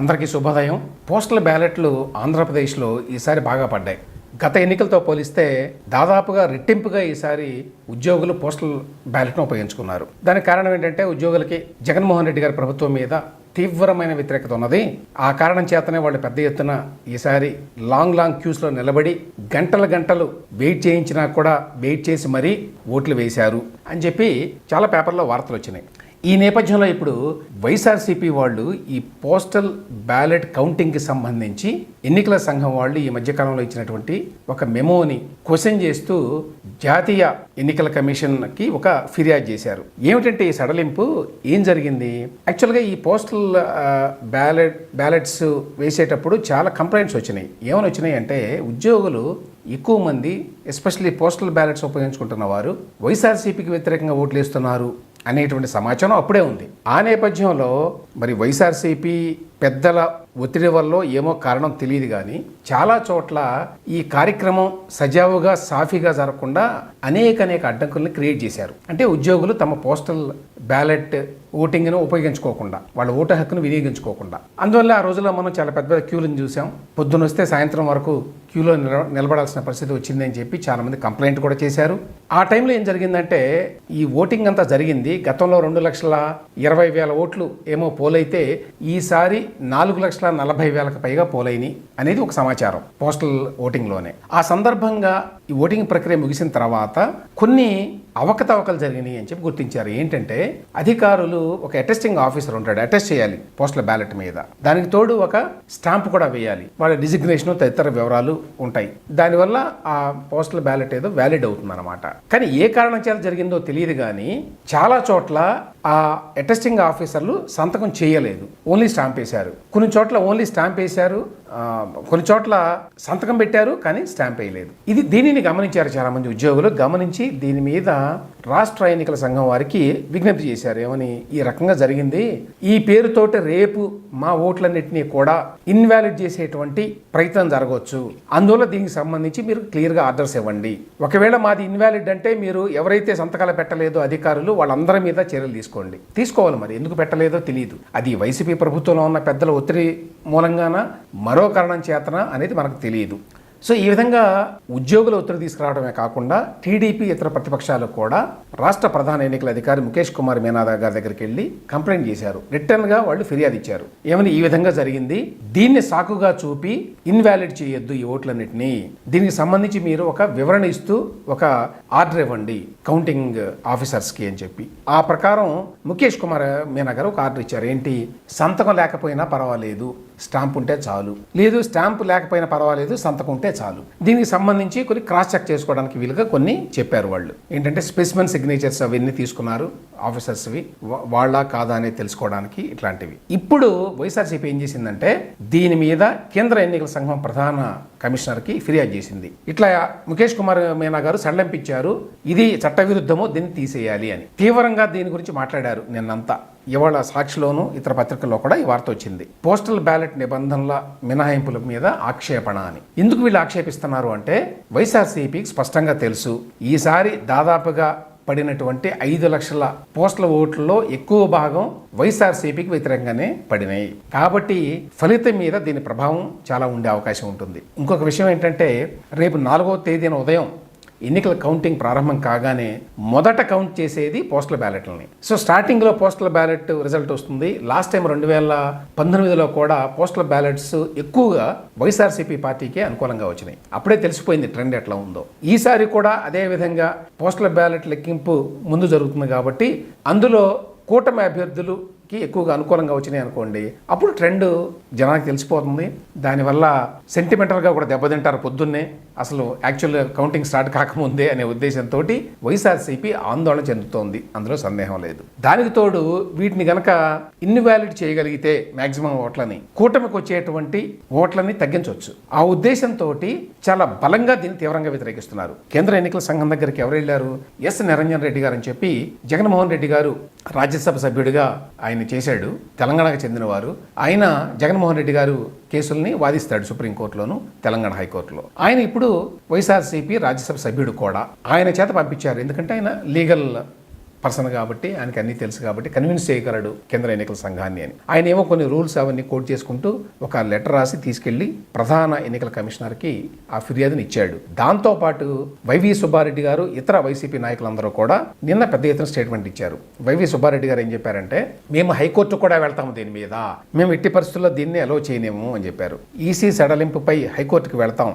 అందరికీ శుభోదయం. పోస్టల్ బ్యాలెట్లు ఆంధ్రప్రదేశ్లో ఈసారి బాగా పడ్డాయి. గత ఎన్నికలతో పోలిస్తే దాదాపుగా రెట్టింపుగా ఈసారి ఉద్యోగులు పోస్టల్ బ్యాలెట్ను ఉపయోగించుకున్నారు. దానికి కారణం ఏంటంటే ఉద్యోగులకి జగన్మోహన్ రెడ్డి గారి ప్రభుత్వం మీద తీవ్రమైన వ్యతిరేకత ఉన్నది. ఆ కారణం చేతనే వాళ్ళు పెద్ద ఎత్తున ఈసారి లాంగ్ లాంగ్ క్యూస్లో నిలబడి గంటల గంటలు వెయిట్ చేయించినా కూడా వెయిట్ చేసి మరీ ఓట్లు వేశారు అని చెప్పి చాలా పేపర్లో వార్తలు వచ్చినాయి. ఈ నేపథ్యంలో ఇప్పుడు వైఎస్ఆర్సీపీ వాళ్ళు ఈ పోస్టల్ బ్యాలెట్ కౌంటింగ్కి సంబంధించి ఎన్నికల సంఘం వాళ్ళు ఈ మధ్యకాలంలో ఇచ్చినటువంటి ఒక మెమోని క్వశ్చన్ చేస్తూ జాతీయ ఎన్నికల కమిషన్కి ఒక ఫిర్యాదు చేశారు. ఏమిటంటే ఈ సడలింపు? ఏం జరిగింది? యాక్చువల్గా ఈ పోస్టల్ బ్యాలెట్ బ్యాలెట్స్ వేసేటప్పుడు చాలా కంప్లైంట్స్ వచ్చినాయి. ఏమని వచ్చినాయి అంటే ఉద్యోగులు ఎక్కువ మంది ఎస్పెషల్లీ పోస్టల్ బ్యాలెట్స్ ఉపయోగించుకుంటున్న వారు వైఎస్ఆర్సీపీకి వ్యతిరేకంగా ఓట్లు వేస్తున్నారు అనేటువంటి సమాచారం అప్పుడే ఉంది. ఆ నేపథ్యంలో మరి వైఎస్ఆర్సీపీ పెద్దల ఒత్తిడి వల్ల ఏమో కారణం తెలియదు కానీ చాలా చోట్ల ఈ కార్యక్రమం సజావుగా సాఫీగా జరగకుండా అనేక అనేక అడ్డంకుల్ని క్రియేట్ చేశారు. అంటే ఉద్యోగులు తమ పోస్టల్ బ్యాలెట్ ఓటింగ్ను ఉపయోగించుకోకుండా వాళ్ళ ఓటు హక్కును వినియోగించుకోకుండా. అందువల్ల ఆ రోజుల్లో మనం చాలా పెద్ద పెద్ద క్యూలను చూసాం. పొద్దున వస్తే సాయంత్రం వరకు క్యూలో నిల నిలబడాల్సిన పరిస్థితి వచ్చిందని చెప్పి చాలామంది కంప్లైంట్ కూడా చేశారు. ఆ టైంలో ఏం జరిగిందంటే ఈ ఓటింగ్ అంతా జరిగింది. గతంలో రెండు లక్షల ఇరవై వేల ఓట్లు ఏమో పోలైతే ఈసారి నాలుగు లక్షల నలభై వేలకు పైగా పోలైని అనేది ఒక సమాచారం పోస్టల్ ఓటింగ్లోనే. ఆ సందర్భంగా ఈ ఓటింగ్ ప్రక్రియ ముగిసిన తర్వాత కొన్ని అవకతవకలు జరిగినాయి అని చెప్పి గుర్తించారు. ఏంటంటే అధికారులు ఒక అటెస్టింగ్ ఆఫీసర్ ఉంటాడు. అటెస్ట్ చేయాలి పోస్టల్ బ్యాలెట్ మీద. దానికి తోడు ఒక స్టాంప్ కూడా వేయాలి. వాళ్ళ డిజిగ్నేషన్ తదితర వివరాలు ఉంటాయి. దానివల్ల ఆ పోస్టల్ బ్యాలెట్ ఏదో వ్యాలిడ్ అవుతుంది అనమాట కానీ ఏ కారణం చేత జరిగిందో తెలియదు కానీ చాలా చోట్ల ఆ అటెస్టింగ్ ఆఫీసర్లు సంతకం చేయలేదు. ఓన్లీ స్టాంప్ వేశారు. కొన్ని చోట్ల ఓన్లీ స్టాంప్ వేశారు. కొన్ని చోట్ల సంతకం పెట్టారు కానీ స్టాంప్ వేయలేదు. ఇది దీనిని గమనించారు చాలా మంది ఉద్యోగులు. గమనించి దీని మీద రాష్ట్ర ఎన్నికల సంఘం వారికి విజ్ఞప్తి చేశారు. ఏమని? ఈ రకంగా జరిగింది. ఈ పేరుతోటి రేపు మా ఓట్లన్నింటినీ కూడా ఇన్వాలిడ్ చేసేటువంటి ప్రయత్నం జరగవచ్చు. అందువల్ల దీనికి సంబంధించి మీరు క్లియర్గా ఆర్డర్స్ ఇవ్వండి. ఒకవేళ మాది ఇన్వాలిడ్ అంటే మీరు ఎవరైతే సంతకాలు పెట్టలేదో అధికారులు వాళ్ళందరి మీద చర్యలు తీసుకోండి. తీసుకోవాలి మరి. ఎందుకు పెట్టలేదో తెలియదు అది వైసీపీ ప్రభుత్వంలో ఉన్న పెద్దల ఒత్తిడి మూలంగాన? మరో కారణం చేతన అనేది మనకు తెలియదు సో ఈ విధంగా ఉద్యోగుల ఒత్తిడి తీసుకురావడమే కాకుండా టీడీపీ ఇతర ప్రతిపక్షాలు కూడా రాష్ట్ర ప్రధాన ఎన్నికల అధికారి ముఖేష్ కుమార్ మీనాదా గారి దగ్గరికి వెళ్ళి కంప్లైంట్ చేశారు. రిటర్న్గా వాళ్ళు ఫిర్యాదు ఇచ్చారు. ఏమని ఈ విధంగా జరిగింది? దీన్ని సాకుగా చూపి ఇన్వాలిడ్ చేయొద్దు ఈ ఓట్లన్నింటినీ. దీనికి సంబంధించి మీరు ఒక వివరణ ఇస్తూ ఒక ఆర్డర్ ఇవ్వండి కౌంటింగ్ ఆఫీసర్స్కి అని చెప్పి. ఆ ప్రకారం ముఖేష్ కుమార్ మీనా గారు ఒక ఆర్డర్ ఇచ్చారు. ఏంటి? సంతకం లేకపోయినా పర్వాలేదు. స్టాంప్ ఉంటే చాలు. లేదు స్టాంప్ లేకపోయినా పర్వాలేదు సంతకం ఉంటే చాలు. దీనికి సంబంధించి కొన్ని క్రాస్ చెక్ చేసుకోవడానికి వీలుగా కొన్ని చెప్పారు వాళ్ళు. ఏంటంటే స్పెసిమెన్ సిగ్నేచర్స్ అవన్నీ తీసుకున్నారు ఆఫీసర్స్వి. వాళ్ళ కాదా అనేది తెలుసుకోవడానికి ఇట్లాంటివి. ఇప్పుడు వైఎస్ఆర్సీపీ ఏం చేసిందంటే దీని మీద కేంద్ర ఎన్నికల సంఘం ప్రధాన కమిషనర్కి ఫిర్యాదు చేసింది. ఇట్లా ముఖేష్ కుమార్ మీనా గారు సడలింపించారు ఇది చట్టవిరుద్ధమో దీన్ని తీసేయాలి అని. తీవ్రంగా దీని గురించి మాట్లాడారు నిన్నంతా. ఇవాళ సాక్షిలోను ఇతర పత్రికల్లో కూడా ఈ వార్త వచ్చింది. పోస్టల్ బ్యాలెట్ నిబంధనల మినహాయింపుల మీద ఆక్షేపణ అని. ఎందుకు వీళ్ళు ఆక్షేపిస్తున్నారు అంటే వైఎస్ఆర్సీపీకి స్పష్టంగా తెలుసు. ఈసారి దాదాపుగా పడినటువంటి ఐదు లక్షల పోస్టల్ ఓట్లలో ఎక్కువ భాగం వైఎస్ఆర్సీపీకి వ్యతిరేకంగానే పడినాయి. కాబట్టి ఫలితం మీద దీని ప్రభావం చాలా ఉండే అవకాశం ఉంటుంది. ఇంకొక విషయం ఏంటంటే రేపు నాలుగో తేదీన ఉదయం ఎన్నికల కౌంటింగ్ ప్రారంభం కాగానే మొదట కౌంట్ చేసేది పోస్టల్ బ్యాలెట్లని సో స్టార్టింగ్లో పోస్టల్ బ్యాలెట్ రిజల్ట్ వస్తుంది. లాస్ట్ టైం రెండు వేల పంతొమ్మిదిలో కూడా పోస్టల్ బ్యాలెట్స్ ఎక్కువగా వైఎస్ఆర్సీపీ పార్టీకే అనుకూలంగా వచ్చినాయి. అప్పుడే తెలిసిపోయింది ట్రెండ్ ఎట్లా ఉందో. ఈసారి కూడా అదే విధంగా పోస్టల్ బ్యాలెట్ లెక్కింపు ముందు జరుగుతుంది కాబట్టి అందులో కూటమి అభ్యర్థులు కి ఎక్కువగా అనుకూలంగా వచ్చినాయి అనుకోండి అప్పుడు ట్రెండ్ జనానికి తెలిసిపోతుంది. దానివల్ల సెంటిమెంటల్గా కూడా దెబ్బతింటారు పొద్దున్నే. అసలు యాక్చువల్ కౌంటింగ్ స్టార్ట్ కాకముందే అనే ఉద్దేశంతో వైఎస్ఆర్సీపీ ఆందోళన చెందుతోంది. అందులో సందేహం లేదు. దానికి తోడు వీటిని గనక ఇన్వాలిడ్ చేయగలిగితే మాక్సిమం ఓట్లని కూటమికి వచ్చేటువంటి ఓట్లని తగ్గించవచ్చు ఆ ఉద్దేశంతో చాలా బలంగా దీన్ని తీవ్రంగా వ్యతిరేకిస్తున్నారు. కేంద్ర ఎన్నికల సంఘం దగ్గరికి ఎవరు వెళ్ళారు? ఎస్. నిరంజన్ రెడ్డి గారు అని చెప్పి జగన్మోహన్ రెడ్డి గారు రాజ్యసభ సభ్యుడిగా ఆయన ఆయన చేశాడు తెలంగాణకు చెందినవారు. ఆయన జగన్మోహన్ రెడ్డి గారు కేసుల్ని వాదిస్తాడు సుప్రీంకోర్టులోను తెలంగాణ హైకోర్టులో. ఆయన ఇప్పుడు వైఎస్ఆర్సీపీ రాజ్యసభ సభ్యుడు కూడా. ఆయన చేత పంపించారు. ఎందుకంటే ఆయన లీగల్ పర్సన్ కాబట్టి ఆయనకి అన్ని తెలుసు కాబట్టి కన్విన్స్ చేయగలడు కేంద్ర ఎన్నికల సంఘాన్ని అని. ఆయన ఏమో కొన్ని రూల్స్ అవన్నీ కోట్ చేసుకుంటూ ఒక లెటర్ రాసి తీసుకెళ్ళి ప్రధాన ఎన్నికల కమిషనర్కి ఆ ఫిర్యాదుని ఇచ్చాడు. దాంతో పాటు వైవి సుబ్బారెడ్డి గారు ఇతర వైసీపీ నాయకులందరూ కూడా నిన్న పెద్ద ఎత్తున స్టేట్మెంట్ ఇచ్చారు. వైవి సుబ్బారెడ్డి గారు ఏం చెప్పారంటే మేము హైకోర్టు కూడా వెళ్తాము దీని మీద. మేము ఎట్టి పరిస్థితుల్లో దీన్ని అలో చేయలేము అని చెప్పారు. ఈసీ సడలింపుపై హైకోర్టుకు వెళ్తాం.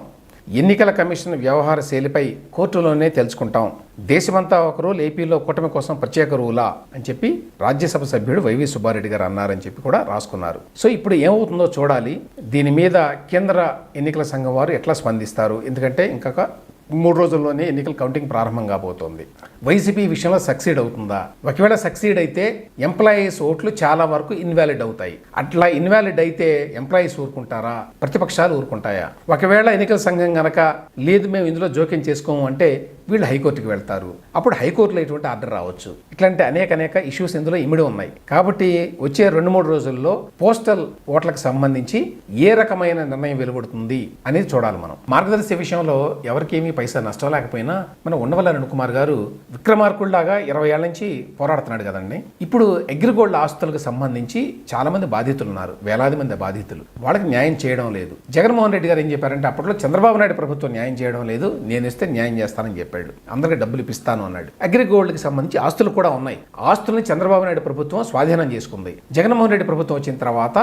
ఎన్నికల కమిషన్ వ్యవహార శైలిపై కోర్టులోనే తెలుసుకుంటాం దేశమంతా ఒక ఏపీలో కూటమి కోసం ప్రత్యేక రూలా అని చెప్పి రాజ్యసభ సభ్యుడు వైవి సుబ్బారెడ్డి గారు అన్నారని చెప్పి కూడా రాసుకున్నారు. సో ఇప్పుడు ఏమవుతుందో చూడాలి. దీని మీద కేంద్ర ఎన్నికల సంఘం వారు ఎట్లా స్పందిస్తారు? ఎందుకంటే ఇంకొక మూడు రోజుల్లోనే ఎన్నికల కౌంటింగ్ ప్రారంభం కాబోతోంది. వైసీపీ విషయంలో సక్సీడ్ అవుతుందా? ఒకవేళ సక్సీడ్ అయితే ఎంప్లాయీస్ ఓట్లు చాలా వరకు ఇన్వాలిడ్ అవుతాయి. అట్లా ఇన్వాలిడ్ అయితే ఎంప్లాయీస్ ఊరుకుంటారా? ప్రతిపక్షాలు ఊరుకుంటాయా? ఒకవేళ ఎన్నికల సంఘం గనక లేదు మేము ఇందులో జోక్యం చేసుకోము అంటే వీళ్ళు హైకోర్టుకి వెళ్తారు. అప్పుడు హైకోర్టులో ఎటువంటి ఆర్డర్ రావచ్చు. ఇట్లాంటి అనేక అనేక ఇష్యూస్ ఇందులో ఇమిడి ఉన్నాయి. కాబట్టి వచ్చే రెండు మూడు రోజుల్లో పోస్టల్ ఓట్లకు సంబంధించి ఏ రకమైన నిర్ణయం వెలువడుతుంది అనేది చూడాలి మనం. మార్గదర్శి విషయంలో ఎవరికేమీ పైసా నష్టం లేకపోయినా మన ఉండవల్లి అరుణ్ కుమార్ గారు విక్రమార్కుల్లాగా ఇరవై ఏళ్ళ నుంచి పోరాడుతున్నాడు కదండి. ఇప్పుడు అగ్రిగోల్డ్ ఆస్తులకు సంబంధించి చాలా మంది బాధితులు ఉన్నారు. వేలాది మంది బాధితులు. వాళ్ళకి న్యాయం చేయడం లేదు. జగన్మోహన్ రెడ్డి గారు ఏం చెప్పారంటే అప్పట్లో చంద్రబాబు నాయుడు ప్రభుత్వం న్యాయం చేయడం లేదు. నేను ఇస్తే న్యాయం చేస్తానని చెప్పాడు. అందరికీ డబ్బులు ఇప్పిస్తాను అన్నాడు. అగ్రిగోల్డ్కి సంబంధించి ఆస్తులు కూడా ఉన్నాయి. ఆస్తుల్ని చంద్రబాబు నాయుడు ప్రభుత్వం స్వాధీనం చేసుకుంది. జగన్మోహన్ రెడ్డి ప్రభుత్వం వచ్చిన తర్వాత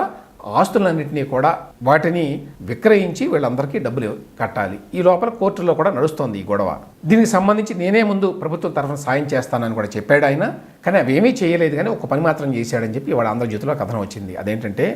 ఆస్తులన్నింటినీ కూడా వాటిని విక్రయించి వీళ్ళందరికీ డబ్బులు కట్టాలి. ఈ లోపల కోర్టులో కూడా నడుస్తోంది ఈ గొడవ. దీనికి సంబంధించి నేనే ముందు ప్రభుత్వం తరఫున సాయం చేస్తానని కూడా చెప్పాడు ఆయన. కానీ అవేమీ చేయలేదు కానీ ఒక పని మాత్రం చేశాడని చెప్పి వాళ్ళ ఆంధ్రజ్యోతిలో కథనం వచ్చింది. అదేంటంటే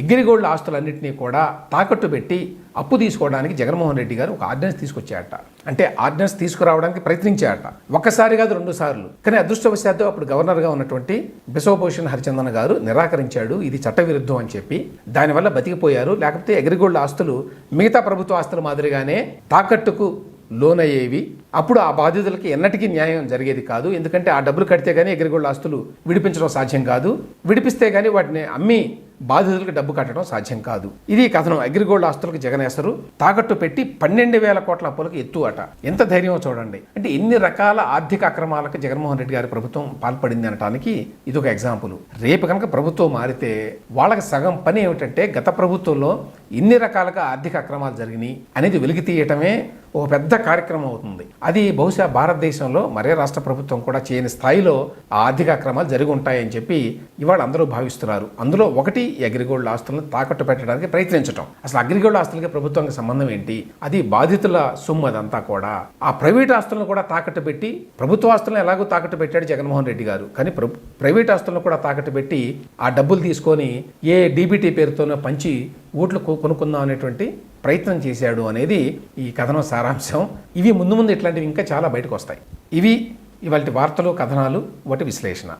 ఎగ్రిగోల్డ్ ఆస్తులన్నింటినీ కూడా తాకట్టు పెట్టి అప్పు తీసుకోవడానికి జగన్మోహన్ రెడ్డి గారు ఒక ఆర్డినెన్స్ తీసుకొచ్చాయట అంటే ఆర్డినెన్స్ తీసుకురావడానికి ప్రయత్నించాయట ఒక్కసారి కాదు రెండు సార్లు. కానీ అదృష్టవశాత్తు అప్పుడు గవర్నర్గా ఉన్నటువంటి బిశ్వభూషణ్ హరిచందన్ గారు నిరాకరించాడు. ఇది చట్టవిరుద్ధం అని చెప్పి దానివల్ల బతికిపోయారు. లేకపోతే ఎగ్రిగోల్డ్ ఆస్తులు మిగతా ప్రభుత్వ ఆస్తుల మాదిరిగానే తాకట్టుకు లోన్ అయ్యేవి అప్పుడు ఆ బాధితులకి ఎన్నటికీ న్యాయం జరిగేది కాదు. ఎందుకంటే ఆ డబ్బులు కడితే కానీ ఎగ్రిగోల్డ్ ఆస్తులు విడిపించడం సాధ్యం కాదు. విడిపిస్తే కానీ వాటిని అమ్మి బాధితులకు డబ్బు కట్టడం సాధ్యం కాదు. ఇది కథనం. అగ్రిగోల్డ్ ఆస్తులకు జగనేశ్వరు తాకట్టు పెట్టి పన్నెండు వేల కోట్ల అప్పులకు ఎత్తు అట ఎంత ధైర్యం చూడండి. అంటే ఎన్ని రకాల ఆర్థిక అక్రమాలకు జగన్మోహన్ రెడ్డి గారి ప్రభుత్వం పాల్పడింది అనటానికి ఇది ఒక ఎగ్జాంపుల్. రేపు కనుక ప్రభుత్వం మారితే వాళ్ళకి సగం పని ఏమిటంటే గత ప్రభుత్వంలో ఇన్ని రకాలుగా ఆర్థిక అక్రమాలు జరిగినాయి. అనేది వెలికి తీయటమే ఒక పెద్ద కార్యక్రమం అవుతుంది. అది బహుశా భారతదేశంలో మరే రాష్ట్ర ప్రభుత్వం కూడా చేయని స్థాయిలో ఆ ఆర్థిక అక్రమాలు జరిగి ఉంటాయని చెప్పి ఇవాళ అందరూ భావిస్తున్నారు. అందులో ఒకటి ఈ అగ్రిగోల్డ్ ఆస్తులను తాకట్టు పెట్టడానికి ప్రయత్నించడం అసలు అగ్రిగోల్డ్ ఆస్తులకి ప్రభుత్వానికి సంబంధం ఏంటి? అది బాధితుల సొమ్ము అదంతా కూడా. ఆ ప్రైవేట్ ఆస్తులను కూడా తాకట్టు పెట్టి ప్రభుత్వ ఆస్తులను ఎలాగో తాకట్టు పెట్టాడు జగన్మోహన్ రెడ్డి గారు. కానీ ప్ర- ప్రైవేట్ ఆస్తులను కూడా తాకట్టు పెట్టి ఆ డబ్బులు తీసుకొని ఏ డీబీటీ పేరుతోనో పంచి ఓట్లు కొనుక్కుందాం అనేటువంటి ప్రయత్నం చేశాడు అనేది ఈ కథనం సారాంశం. ఇవి ముందు ముందు ఇట్లాంటివి ఇంకా చాలా బయటకు వస్తాయి. ఇవి ఇవాళ వార్తలు కథనాలు వాటి విశ్లేషణ.